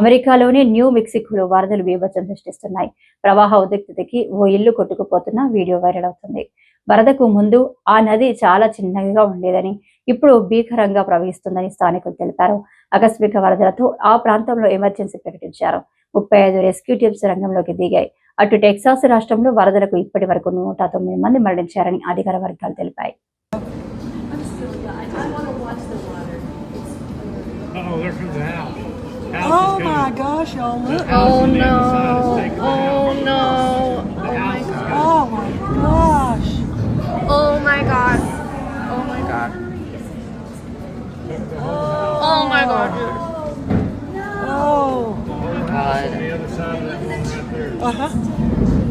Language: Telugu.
అమెరికాలోని న్యూ మెక్సికోలో వరదలు బీభత్సం సృష్టిస్తున్నాయి. ప్రవాహ ఉద్రిక్తతకి ఓ ఇల్లు కొట్టుకుపోతున్న వీడియో వైరల్ అవుతుంది. వరదకు ముందు ఆ నది చాలా చిన్నగా ఉండేదని ఇప్పుడు భీకరంగా ప్రవహిస్తుందని స్థానికులు తెలిపారు. ఆకస్మిక వరదలతో ఆ ప్రాంతంలో ఎమర్జెన్సీ ప్రకటించారు. ముప్పై ఐదు రెస్క్యూ టీమ్స్ రంగంలోకి దిగాయి. అటు టెక్సాస్ రాష్ట్రంలో వరదలకు ఇప్పటి వరకు నూట తొమ్మిది మంది మరణించారని అధికార వర్గాలు తెలిపాయి. Oh, they're through the house. Oh my gosh, y'all look. Oh no. Oh no. Oh my god. Oh my gosh. Oh my god. Oh my god. Oh my god. Oh. Oh. Uh-huh.